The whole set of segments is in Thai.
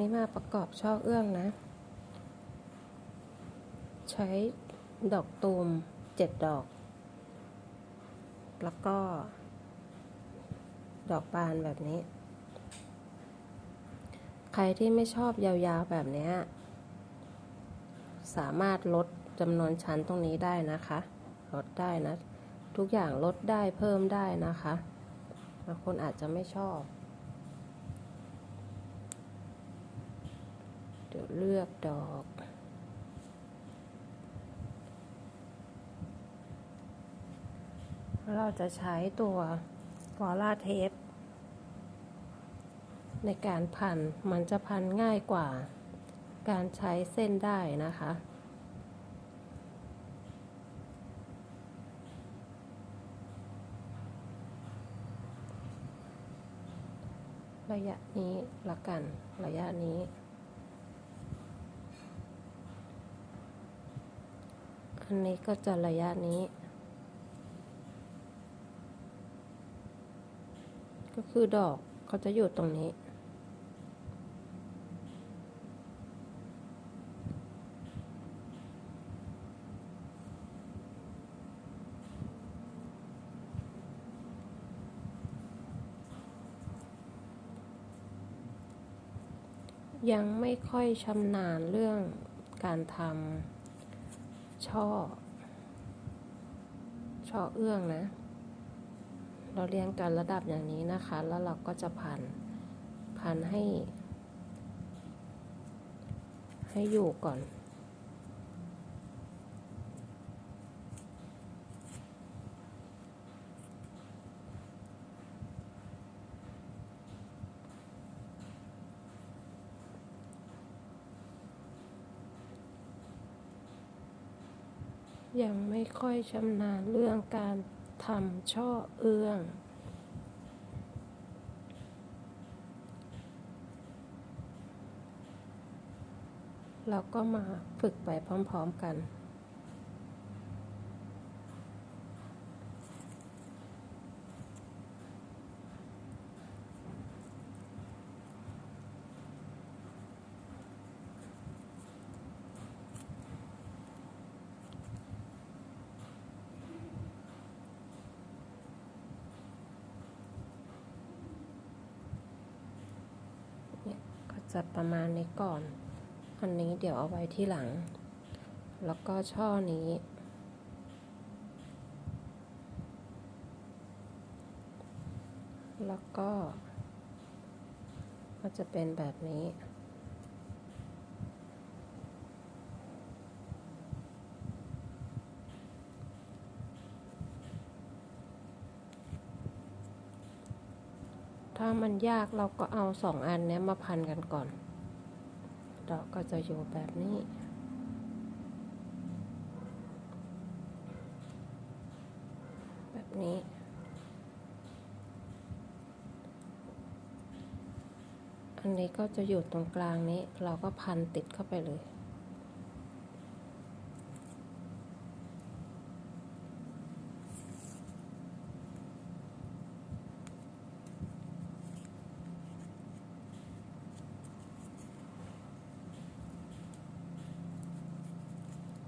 นี้มาประกอบช่อเอื้องนะ ใช้ดอกตูมเจ็ดดอก แล้วก็ ดอกบานแบบนี้ ใครที่ไม่ชอบยาวๆแบบนี้สามารถลดจำนวนชั้นตรงนี้ได้นะคะ ลดได้นะ ทุกอย่างลดได้เพิ่มได้นะคะบางคนอาจจะไม่ชอบ เดี๋ยวเลือกดอก เราจะใช้ตัววอลล่าเทป ในการพัน มันจะพันง่ายกว่า การใช้เส้นได้นะคะระยะนี้ละกัน ระยะนี้ อันนี้ก็จะระยะนี้ ก็คือดอกเขาจะอยู่ตรงนี้ ยังไม่ค่อยชำนาญเรื่องการทำ ช่อ ช่อเอื้องนะ เราเรียงกันระดับอย่างนี้นะคะ แล้วเราก็จะพัน พันให้ ให้อยู่ก่อน ยังไม่ค่อยชำนาญเรื่องการทำช่อเอื้อง เราก็มาฝึกไปพร้อมๆกัน เนี่ยก็ จะประมาณนี้ก่อน อันนี้เดี๋ยวเอาไว้ที่หลัง แล้วก็ช่อนี้ แล้วก็ ก็จะเป็นแบบนี้ ถ้ามันยากเราก็เอาสองอันนี้มาพันกันก่อน ดอกก็จะอยู่แบบนี้ แบบนี้ อันนี้ก็จะอยู่ตรงกลางนี้ เราก็พันติดเข้าไปเลย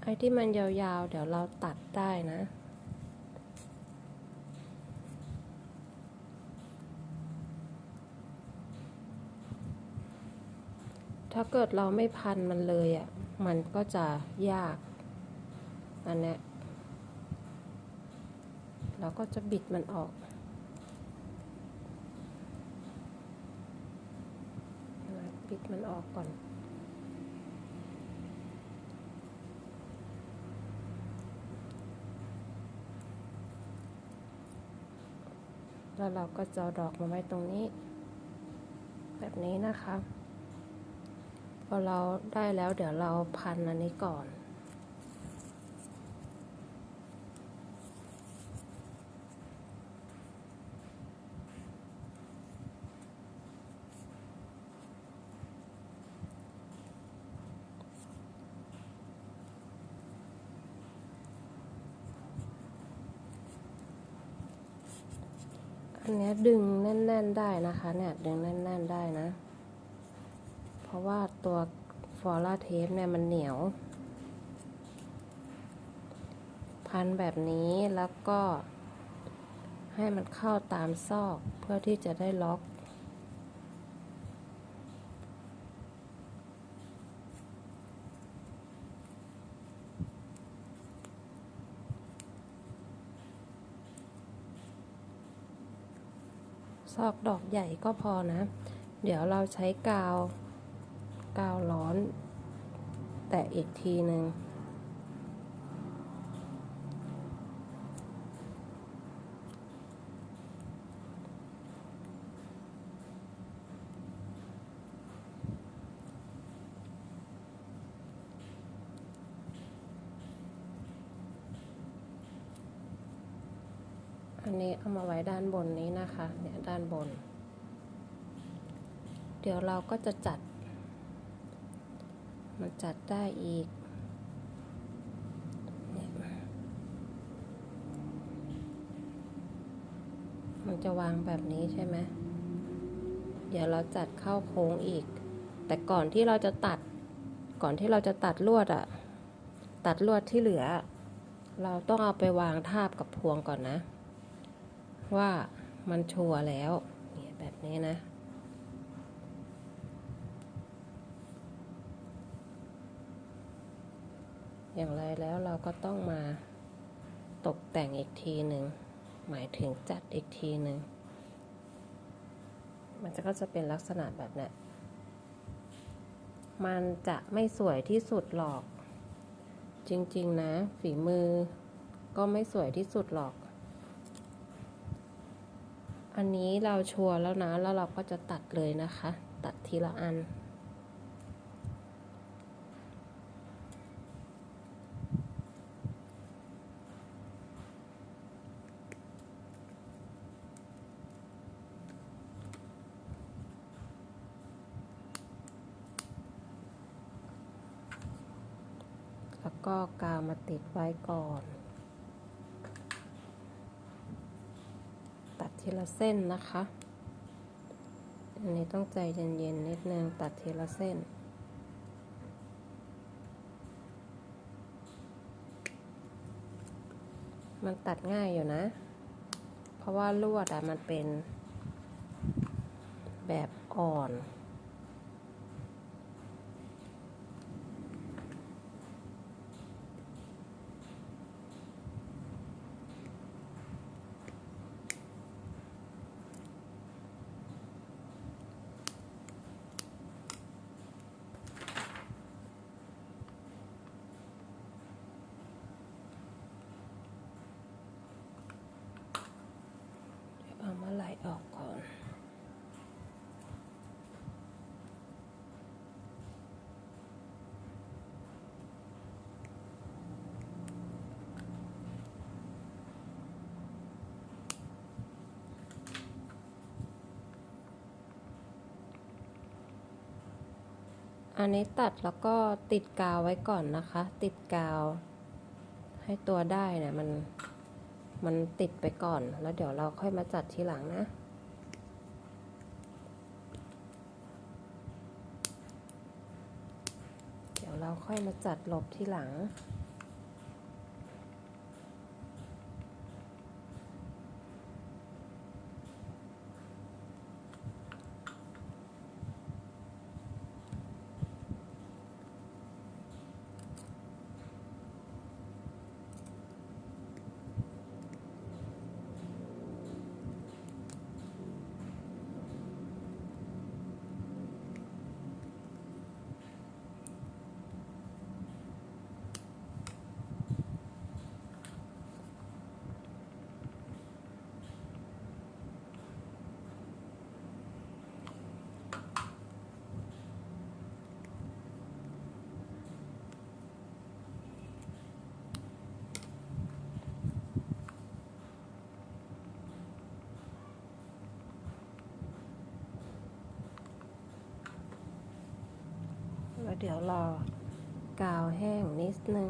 ไอ้ที่มันยาวๆ เดี๋ยวเราตัดได้นะ ถ้าเกิดเราไม่พันมันเลยอะ มันก็จะยาก อันนี้เราก็จะบิดมันออกบิดมันออกก่อน แล้วเราก็จะดอกมาไว้ตรงนี้ แบบนี้นะคะ พอเราได้แล้วเดี๋ยวเราพันอันนี้ก่อน อันนี้ดึงแน่น ๆได้นะคะ เนี่ยดึงแน่น ๆได้นะ เพราะว่าตัวฟอร่าเทปเนี่ยมันเหนียว พันแบบนี้แล้วก็ให้มันเข้าตามซอกเพื่อที่จะได้ล็อก ซอกดอกใหญ่ก็พอนะ เดี๋ยวเราใช้กาว กาวร้อน แตะอีกทีหนึ่ง อันนี้เอามาไว้ด้านบนนี้นะคะเนี่ยด้านบน เดี๋ยวเราก็จะจัด มันจัดได้อีกเนี่ยมันจะวางแบบนี้ใช่ไหมเดี๋ยวเราจัดเข้าโค้งอีก แต่ก่อนที่เราจะตัด ก่อนที่เราจะตัดลวดอะตัดลวดที่เหลือ เราต้องเอาไปวางทาบกับพวงก่อนนะ ว่ามันชัวร์แล้วเนี่ยแบบนี้นะ อย่างไรแล้วเราก็ต้องมาตกแต่งอีกทีหนึ่ง หมายถึงจัดอีกทีหนึ่ง มันก็จะเป็นลักษณะแบบนี้มันจะไม่สวยที่สุดหรอก จริง ๆ นะ ฝีมือก็ไม่สวยที่สุดหรอก อันนี้เราชัวร์แล้วนะ แล้วเราก็จะตัดเลยนะคะ ตัดทีละอัน แล้วก็กาวมาติดไว้ก่อน ตัด ทีละเส้นนะคะ อันนี้ต้องใจเย็นๆนิดนึงตัดทีละเส้นมันตัดง่ายอยู่นะ เพราะว่าลวดอะมันเป็นแบบอ่อน อันนี้ตัดแล้วก็ติดกาวไว้ก่อนนะคะ ติดกาว ให้ตัวได้เนี่ยมันมันติดไปก่อน แล้วเดี๋ยวเราค่อยมาจัดทีหลังนะเดี๋ยวเราค่อยมาจัดลบทีหลัง เดี๋ยวรอกาวแห้งนิดนึง